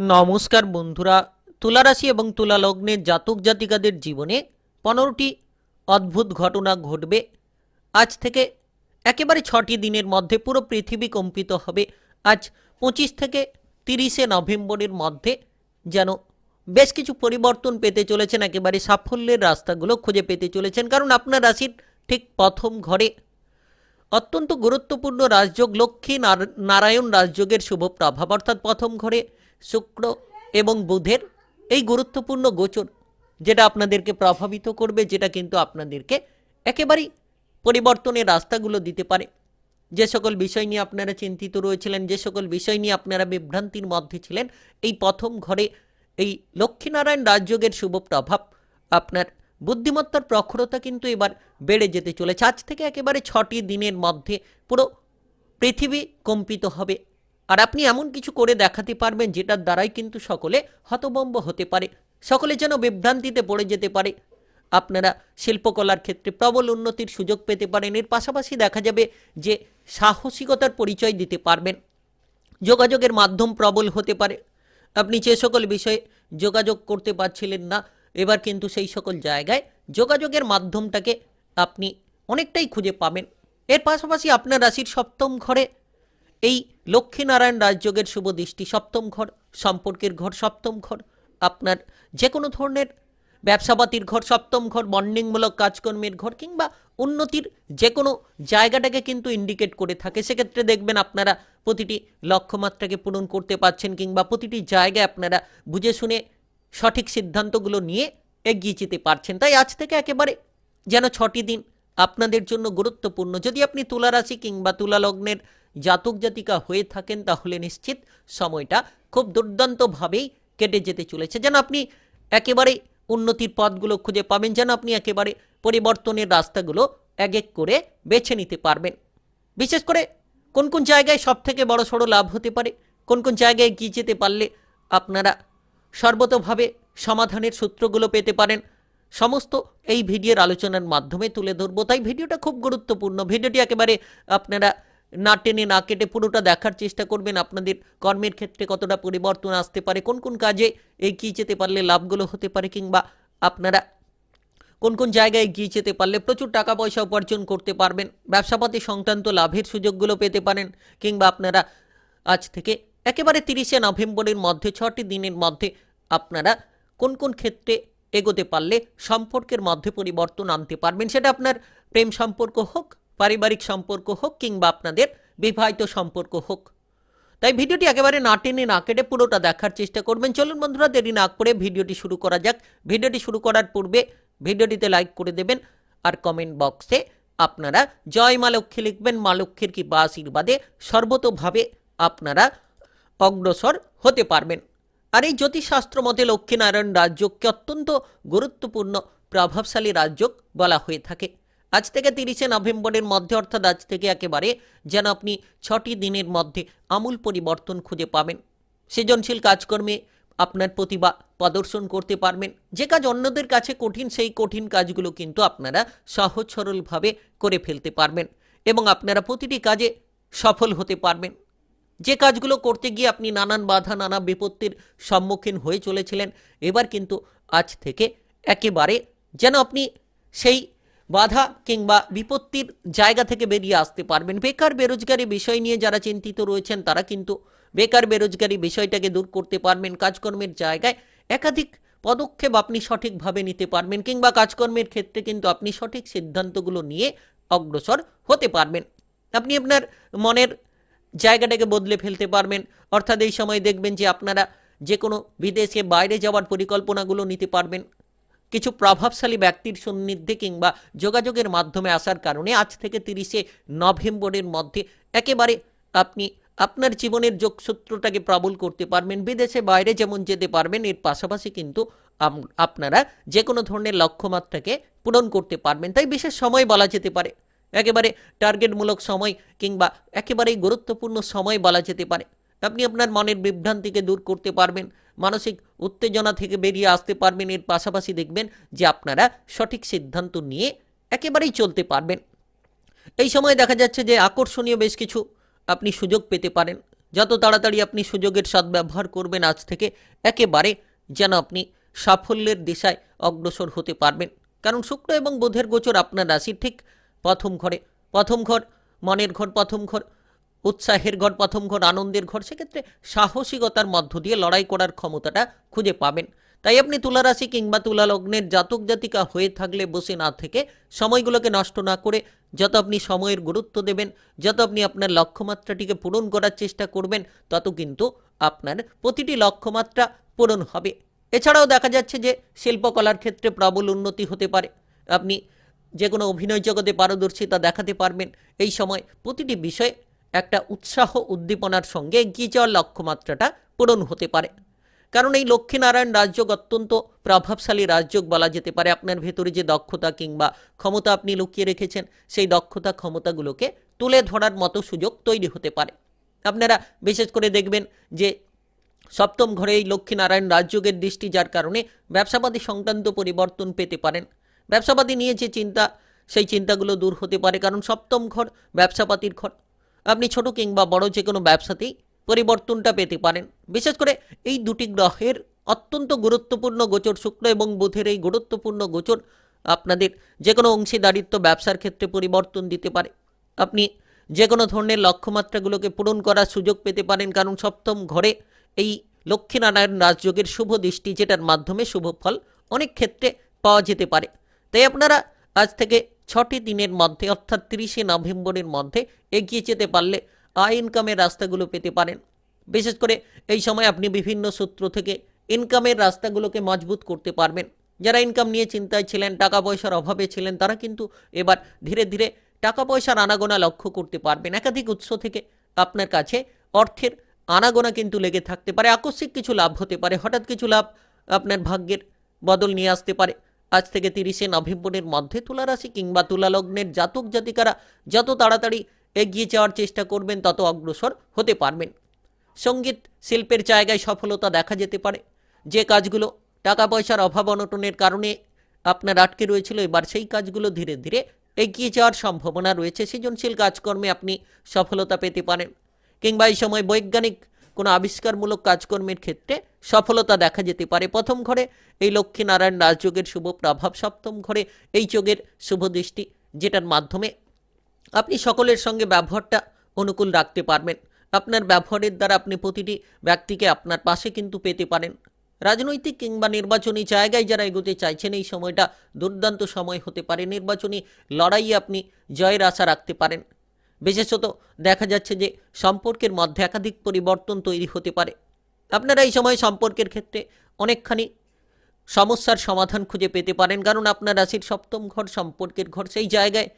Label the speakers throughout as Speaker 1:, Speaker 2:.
Speaker 1: নমস্কার বন্ধুরা তুলা রাশি এবং তুলা লগ্নের জাতক জাতিকাদের জীবনে পনেরোটি অদ্ভুত ঘটনা ঘটবে। আজ থেকে একেবারে ছটি দিনের মধ্যে পুরো পৃথিবী কম্পিত হবে। আজ পঁচিশ থেকে তিরিশে নভেম্বরের মধ্যে যেন বেশ কিছু পরিবর্তন পেতে চলেছেন, একেবারে সাফল্যের রাস্তাগুলো খুঁজে পেতে চলেছেন। কারণ আপনার রাশির ঠিক প্রথম ঘরে অত্যন্ত গুরুত্বপূর্ণ রাজযোগ লক্ষ্মী নার- নারায়ণ রাজযোগের শুভ প্রভাব, অর্থাৎ প্রথম ঘরে শুক্র এবং বুধের এই গুরুত্বপূর্ণ গোচর, যেটা আপনাদেরকে প্রভাবিত করবে, যেটা কিন্তু আপনাদেরকে একেবারেই পরিবর্তনের রাস্তাগুলো দিতে পারে। যে সকল বিষয় নিয়ে আপনারা চিন্তিত রয়েছিলেন, যে সকল বিষয় নিয়ে আপনারা বিভ্রান্তির মধ্যে ছিলেন, এই প্রথম ঘরে এই লক্ষ্মীনারায়ণ রাজযোগের শুভ প্রভাব আপনার বুদ্ধিমত্তার প্রখরতা কিন্তু এবার বেড়ে যেতে চলেছে। আজ থেকে একেবারে ছটি দিনের মধ্যে পুরো পৃথিবী কম্পিত হবে। আর আপনি এমন কিছু করে দেখাতে পারবেন যেটার দ্বারাই কিন্তু সকলে হতবম্ব হতে পারে। সকলে যেন বিভ্রান্তিতে পড়ে যেতে পারে। আপনারা শিল্পকলার ক্ষেত্রে প্রবল উন্নতির সুযোগ পেতে পারেন। এর পাশাপাশি দেখা যাবে যে সাহসিকতার পরিচয় দিতে পারবেন। যোগাযোগের মাধ্যম প্রবল হতে পারে। আপনি যে সকল বিষয়ে যোগাযোগ করতে পারছিলেন না, এবার কিন্তু সেই সকল জায়গায় যোগাযোগের মাধ্যমটাকে আপনি অনেকটাই খুঁজে পাবেন। এর পাশাপাশি আপনার রাশির সপ্তম ঘরে এই লক্ষ্মীনারায়ণ রাজযোগের শুভ দৃষ্টি সপ্তম ঘর, সম্পর্কের ঘর সপ্তম ঘর, আপনার যে কোনো ধরনের ব্যবসাপাতির ঘর সপ্তম ঘর বন্ডিংমূলক কাজকর্মের ঘর কিংবা উন্নতির যে কোনো জায়গাটাকে কিন্তু ইন্ডিকেট করে থাকে। সেক্ষেত্রে দেখবেন আপনারা প্রতিটি লক্ষ্যমাত্রাকে পূরণ করতে পারছেন কিংবা প্রতিটি জায়গায় আপনারা বুঝে শুনে সঠিক সিদ্ধান্তগুলো নিয়ে এগিয়ে যেতে পারছেন। তাই আজ থেকে একেবারে যেন ছটি দিন আপনাদের জন্য গুরুত্বপূর্ণ। যদি আপনি তুলা রাশি কিংবা তুলা লগ্নের জাতক জাতিকা হয়ে থাকেন, তাহলে নিশ্চিত সময়টা খুব দুর্দান্তভাবেই কেটে যেতে চলেছে। যেন আপনি একেবারে উন্নতির পথগুলো খুঁজে পাবেন, যেন আপনি একেবারে পরিবর্তনের রাস্তাগুলো এক এক করে বেছে নিতে পারবেন। বিশেষ করে কোন কোন জায়গায় সব থেকে বড় সড়ো লাভ হতে পারে, কোন কোন জায়গায় এগিয়ে যেতে পারলে আপনারা সর্বতভাবে সমাধানের সূত্রগুলো পেতে পারেন। সমস্ত এই ভিডিওর আলোচনার মাধ্যমে তুলে ধরবো। তাই ভিডিওটা খুব গুরুত্বপূর্ণ। ভিডিওটি একেবারে আপনারা না টেনে, না কেটে পুরোটা দেখার চেষ্টা করবেন। আপনাদের কর্মের ক্ষেত্রে কতটা পরিবর্তন আসতে পারে, কোন কোন কাজে এগিয়ে যেতে পারলে লাভগুলো হতে পারে, কিংবা আপনারা কোন কোন জায়গায় এগিয়ে যেতে পারলে প্রচুর টাকা পয়সা উপার্জন করতে পারবেন, ব্যবসাপাতি সংক্রান্ত লাভের সুযোগগুলো পেতে পারেন, কিংবা আপনারা আজ থেকে একেবারে তিরিশে নভেম্বরের মধ্যে, ছটি দিনের মধ্যে আপনারা কোন কোন ক্ষেত্রে এগোতে পারলে সম্পর্কের মধ্যে পরিবর্তন আনতে পারবেন, সেটা আপনার প্রেম সম্পর্ক হোক পারিবারিক সম্পর্ক হোক কিংবা আপনাদের বিবাহিত সম্পর্ক হোক। তাই ভিডিওটি একেবারে না টেনে না কেটে পুরোটা দেখার চেষ্টা করবেন। চলুন বন্ধুরা, দেরি না করে ভিডিওটি শুরু করা যাক। ভিডিওটি শুরু করার পূর্বে ভিডিওটিতে লাইক করে দেবেন আর কমেন্ট বক্সে আপনারা জয় মা লক্ষ্মী লিখবেন। মা লক্ষ্মীর কি বা আশীর্বাদে সর্বতোভাবে আপনারা অগ্রসর হতে পারবেন। আর এই জ্যোতিষশাস্ত্র মতে লক্ষ্মীনারায়ণ রাজযোগকে অত্যন্ত গুরুত্বপূর্ণ, প্রভাবশালী রাজযোগ বলা হয়ে থাকে। আজ থেকে তিরিশে নভেম্বরের মধ্যে, অর্থাৎ আজ থেকে একেবারে যেন আপনি ছটি দিনের মধ্যে আমূল পরিবর্তন খুঁজে পাবেন। সৃজনশীল কাজকর্মে আপনার প্রতিভা প্রদর্শন করতে পারবেন। যে কাজ অন্যদের কাছে কঠিন, সেই কঠিন কাজগুলো কিন্তু আপনারা সহজ সরলভাবে করে ফেলতে পারবেন এবং আপনারা প্রতিটি কাজে সফল হতে পারবেন। যে কাজগুলো করতে গিয়ে আপনি নানান বাধা, নানা বিপত্তির সম্মুখীন হয়ে চলেছিলেন, এবার কিন্তু আজ থেকে একেবারে যেন আপনি সেই বাধা কিংবা বিপত্তির জায়গা থেকে বেরিয়ে আসতে পারবেন। বেকার বেরোজগারি বিষয় নিয়ে যারা চিন্তিত রয়েছেন, তারা কিন্তু বেকার বেরোজগারি বিষয়টাকে দূর করতে পারবেন। কাজকর্মের জায়গায় একাধিক পদক্ষেপ আপনি সঠিকভাবে নিতে পারবেন কিংবা কাজকর্মের ক্ষেত্রে কিন্তু আপনি সঠিক সিদ্ধান্তগুলো নিয়ে অগ্রসর হতে পারবেন। আপনি আপনার মনের জায়গাটাকে বদলে ফেলতে পারবেন। অর্থাৎ এই সময় দেখবেন যে আপনারা যে কোনো বিদেশে বাইরে যাওয়ার পরিকল্পনাগুলো নিতে পারবেন। কিছু প্রভাবশালী ব্যক্তির সান্নিধ্যে কিংবা যোগাযোগের মাধ্যমে আসার কারণে আজ থেকে তিরিশে নভেম্বরের মধ্যে একেবারে আপনি আপনার জীবনের যোগসূত্রটাকে প্রবল করতে পারবেন, বিদেশে বাইরে যেমন যেতে পারবেন, এর পাশাপাশি কিন্তু আপনারা যে কোনো ধরনের লক্ষ্যমাত্রাকে পূরণ করতে পারবেন। তাই বিশেষ সময় বলা যেতে পারে। একেবারে টার্গেটমূলক সময় কিংবা একেবারেই গুরুত্বপূর্ণ সময় বলা যেতে পারে। আপনি আপনার মনের বিভ্রান্তিকে দূর করতে পারবেন। মানসিক উত্তেজনা থেকে বেরিয়ে আসতে পারবেন। এর পাশাপাশি দেখবেন যে আপনারা সঠিক সিদ্ধান্ত নিয়ে একেবারেই চলতে পারবেন। এই সময় দেখা যাচ্ছে যে আকর্ষণীয় বেশ কিছু আপনি সুযোগ পেতে পারেন। যত তাড়াতাড়ি আপনি সুযোগের সদ্ব্যবহার করবেন, আজ থেকে একেবারে যেন আপনি সাফল্যের দিশায় অগ্রসর হতে পারবেন। কারণ শুক্র এবং বোধের গোচর আপনার রাশির ঠিক প্রথম ঘরে। প্রথম ঘর মনের ঘর, প্রথম ঘর উৎসাহের ঘর, প্রথম ঘর, আনন্দের ঘর, সেক্ষেত্রে সাহসিকতার মধ্য দিয়ে লড়াই করার ক্ষমতাটা খুঁজে পাবেন। তাই আপনি তুলারাশি কিংবা তুলা লগ্নের জাতক জাতিকা হয়ে থাকলে বসে না থেকে সময়গুলোকে নষ্ট না করে যত আপনি সময়ের গুরুত্ব দেবেন, যত আপনি আপনার লক্ষ্যমাত্রাটিকে পূরণ করার চেষ্টা করবেন, তত কিন্তু আপনার প্রতিটি লক্ষ্যমাত্রা পূরণ হবে। এছাড়াও দেখা যাচ্ছে যে শিল্পকলার ক্ষেত্রে প্রবল উন্নতি হতে পারে। আপনি যে কোনো অভিনয় জগতে পারদর্শিতা দেখাতে পারবেন। এই সময় প্রতিটি বিষয়ে একটা উৎসাহ উদ্দীপনার সঙ্গে এগিয়ে যাওয়ার লক্ষ্যমাত্রাটা পূরণ হতে পারে। কারণ এই লক্ষ্মীনারায়ণ রাজযোগ অত্যন্ত প্রভাবশালী রাজযোগ বলা যেতে পারে। আপনার ভেতরে যে দক্ষতা কিংবা ক্ষমতা আপনি লুকিয়ে রেখেছেন, সেই দক্ষতা ক্ষমতাগুলোকে তুলে ধরার মতো সুযোগ তৈরি হতে পারে। আপনারা বিশেষ করে দেখবেন যে সপ্তম ঘরে এই লক্ষ্মীনারায়ণ রাজযোগের দৃষ্টি যার কারণে ব্যবসাবাদী সংক্রান্ত পরিবর্তন পেতে পারেন। ব্যবসাবাদী নিয়ে যে চিন্তা, সেই চিন্তাগুলো দূর হতে পারে। কারণ সপ্তম ঘর ব্যবসাপাতির ঘর। আপনি ছোট কিংবা বড় যে কোনো ব্যবসাতেই পরিবর্তনটা পেতে পারেন। বিশেষ করে এই দুটি গ্রহের অত্যন্ত গুরুত্বপূর্ণ গোচর শুক্র এবং বুধের এই গুরুত্বপূর্ণ গোচর আপনাদের যে কোনো অংশীদারিত্ব ব্যবসার ক্ষেত্রে পরিবর্তন দিতে পারে। আপনি যে কোনো ধরনের লক্ষ্যমাত্রাগুলোকে পূরণ করার সুযোগ পেতে পারেন, কারণ সপ্তম ঘরে এই লক্ষ্মীনারায়ণ রাজযোগের শুভ দৃষ্টি, যেটার মাধ্যমে শুভ ফল অনেক ক্ষেত্রে পাওয়া যেতে পারে। তাই আপনারা আজ থেকে ছটি দিনের মধ্যে, অর্থাৎ তিরিশে নভেম্বরের মধ্যে এগিয়ে যেতে পারলে আয় ইনকামের রাস্তাগুলো পেতে পারেন। বিশেষ করে এই সময় আপনি বিভিন্ন সূত্র থেকে ইনকামের রাস্তাগুলোকে মজবুত করতে পারবেন। যারা ইনকাম নিয়ে চিন্তায় ছিলেন, টাকা পয়সার অভাবে ছিলেন, তারা কিন্তু এবার ধীরে ধীরে টাকা পয়সার আনাগোনা লক্ষ্য করতে পারবেন। একাধিক উৎস থেকে আপনার কাছে অর্থের আনাগোনা কিন্তু লেগে থাকতে পারে। আকস্মিক কিছু লাভ হতে পারে। হঠাৎ কিছু লাভ আপনার ভাগ্যের বদল নিয়ে আসতে পারে। আজ থেকে তিরিশে নভেম্বরের মধ্যে তুলা রাশি কিংবা তুলা লগ্নের জাতক জাতিকারা যত তাড়াতাড়ি এগিয়ে যাওয়ার চেষ্টা করবেন, তত অগ্রসর হতে পারবেন। সংগীত শিল্পের জায়গায় সফলতা দেখা যেতে পারে। যে কাজগুলো টাকা পয়সার অভাব অনটনের কারণে আপনার আটকে রয়েছিল, এবার সেই কাজগুলো ধীরে ধীরে এগিয়ে যাওয়ার সম্ভাবনা রয়েছে। সৃজনশীল কাজকর্মে আপনি সফলতা পেতে পারেন। কিংবা এই সময় বৈজ্ঞানিক কোনো আবিষ্কারমূলক কাজকর্মের ক্ষেত্রে সফলতা দেখা যেতে পারে। প্রথম ঘরে এই লক্ষ্মীনারায়ণ রাজযোগের শুভ প্রভাব, সপ্তম ঘরে এই যোগের শুভ দৃষ্টি, যেটার মাধ্যমে আপনি সকলের সঙ্গে ব্যবহারটা অনুকূল রাখতে পারবেন। আপনার ব্যবহারের দ্বারা আপনি প্রতিটি ব্যক্তিকে আপনার পাশে কিন্তু পেতে পারেন। রাজনৈতিক কিংবা নির্বাচনী জায়গায় যারা এগোতে চাইছেন, এই সময়টা দুর্দান্ত সময় হতে পারে। নির্বাচনী লড়াইয়ে আপনি জয়ের আশা রাখতে পারেন। বিশেষত দেখা যাচ্ছে যে সম্পর্কের মধ্যে একাধিক পরিবর্তন তৈরি হতে পারে। আপনারা এই সময় সম্পর্কের ক্ষেত্রে অনেকখানি সমস্যার সমাধান খুঁজে পেতে পারেন, কারণ আপনার রাশির সপ্তম ঘর সম্পর্কের ঘর, সেই জায়গায়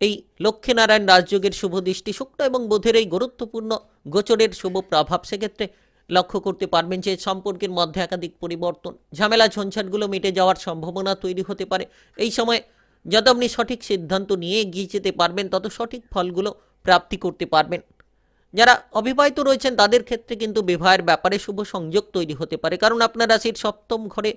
Speaker 1: এই লক্ষ্মীনারায়ণ রাজযোগের শুভ দৃষ্টি শুক্র এবং বুধের এই গুরুত্বপূর্ণ গোচরের শুভ প্রভাব, সেক্ষেত্রে লক্ষ্য করতে পারবেন যে সম্পর্কের মধ্যে একাধিক পরিবর্তন, ঝামেলা ঝঞ্ঝাটগুলো মিটে যাওয়ার সম্ভাবনা তৈরি হতে পারে। এই সময় যত আপনি সঠিক সিদ্ধান্ত নিয়ে এগিয়ে যেতে পারবেন, তত সঠিক ফলগুলো প্রাপ্তি করতে পারবেন। যারা অবিবাহিত রয়েছেন, তাদের ক্ষেত্রে কিন্তু বিবাহের ব্যাপারে শুভ সংযোগ তৈরি হতে পারে। কারণ আপনার রাশির সপ্তম ঘরে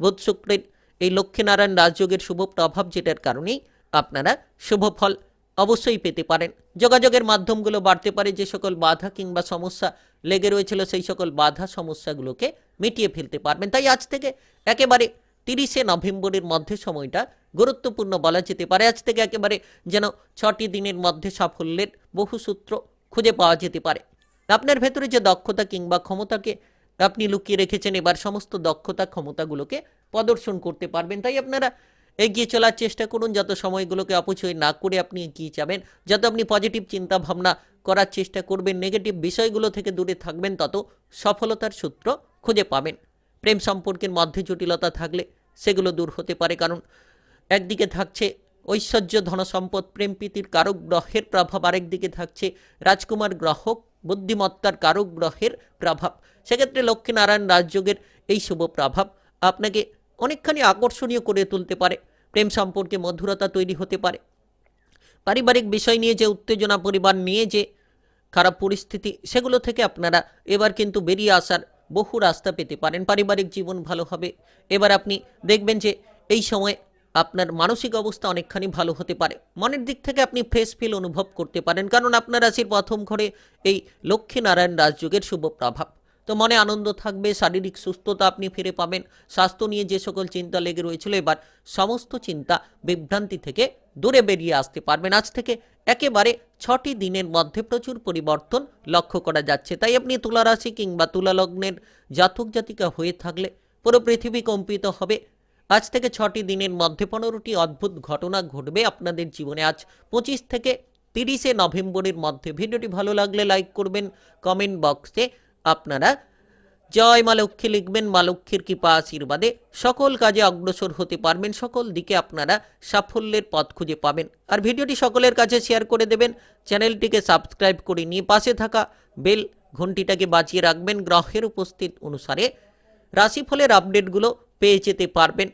Speaker 1: বুধ শুক্রের এই লক্ষ্মীনারায়ণ রাজযোগের শুভ প্রভাব, যেটার কারণেই আপনারা শুভ ফল অবশ্যই পেতে পারেন। যোগাযোগের মাধ্যমগুলো বাড়তে পারে, যে সকল বাধা কিংবা সমস্যা লেগে রয়েছিল, সেই সকল বাধা সমস্যাগুলোকে মিটিয়ে ফেলতে পারবেন। তাই আজ থেকে একেবারে তিরিশে নভেম্বরের মধ্যে সময়টা গুরুত্বপূর্ণ বলা যেতে পারে। আজ থেকে একেবারে যেন ছটি দিনের মধ্যে সাফল্যের বহু সূত্র খুঁজে পাওয়া যেতে পারে। আপনার ভেতরে যে দক্ষতা কিংবা ক্ষমতাকে আপনি লুকিয়ে রেখেছেন, এবার সমস্ত দক্ষতা ক্ষমতাগুলোকে প্রদর্শন করতে পারবেন। তাই আপনারা এগিয়ে চলার চেষ্টা করুন। যত সময়গুলোকে অপচয় না করে আপনি এগিয়ে যাবেন, যত আপনি পজিটিভ চিন্তা ভাবনা করার চেষ্টা করবেন, নেগেটিভ বিষয়গুলো থেকে দূরে থাকবেন, তত সফলতার সূত্র খুঁজে পাবেন। প্রেম সম্পর্কের মধ্যে জটিলতা থাকলে সেগুলো দূর হতে পারে, কারণ একদিকে থাকছে ঐশ্বর্য ধনসম্পদ প্রেম প্রীতির কারক গ্রহের প্রভাব, আরেকদিকে থাকছে রাজকুমার গ্রহ বুদ্ধিমত্তার কারক গ্রহের প্রভাব। সেক্ষেত্রে লক্ষ্মীনারায়ণ রাজযোগের এই শুভ প্রভাব আপনাকে অনেকখানি আকর্ষণীয় করে তুলতে পারে। প্রেম সম্পর্কে মধুরতা তৈরি হতে পারে। পারিবারিক বিষয় নিয়ে যে উত্তেজনা পরিবার নিয়ে যে খারাপ পরিস্থিতি, সেগুলো থেকে আপনারা এবার কিন্তু বেরিয়ে আসার বহু রাস্তা পেতে পারেন। পারিবারিক জীবন ভালো হবে। এবার আপনি দেখবেন যে এই সময় আপনার মানসিক অবস্থা অনেকখানি ভালো হতে পারে। মনের দিক থেকে আপনি ফ্রেশ ফিল অনুভব করতে পারেন, কারণ আপনার রাশির প্রথম ঘরে এই লক্ষ্মীনারায়ণ রাজযোগের শুভ প্রভাব। তো মনে আনন্দ থাকবে, শারীরিক সুস্থতা আপনি ফিরে পাবেন, স্বাস্থ্য নিয়ে যে সকল চিন্তা লেগে রয়েছিল, এবার সমস্ত চিন্তা বিভ্রান্তি থেকে দূরে বেরিয়ে আসতে পারবেন। আজ থেকে একেবারে ছটি দিনের মধ্যে প্রচুর পরিবর্তন লক্ষ্য করা যাচ্ছে। তাই আপনি তুলা রাশি কিংবা তুলালগ্নের জাতক জাতিকা হয়ে থাকলে পুরো পৃথিবী কম্পিত হবে। আজ থেকে ছটি দিনের মধ্যে পনেরোটি অদ্ভুত ঘটনা ঘটবে আপনাদের জীবনে। আজ পঁচিশ থেকে তিরিশে নভেম্বরের মধ্যে ভিডিওটি ভালো লাগলে লাইক করবেন, কমেন্ট বক্সে আপনারা জয় মা লক্ষ্মী লিখবেন, মা লক্ষ্মীর কৃপা আশীর্বাদে সকল কাজে অগ্রসর হতে পারবেন, সকল দিকে আপনারা সাফল্যের পথ খুঁজে পাবেন। আর ভিডিওটি সকলের কাছে শেয়ার করে দেবেন, চ্যানেলটিকে সাবস্ক্রাইব করে নিয়ে পাশে থাকা বেল ঘন্টিটাকে বাজিয়ে রাখবেন, গ্রহের উপস্থিত অনুসারে রাশিফলের আপডেটগুলো পেয়ে যেতে পারবেন।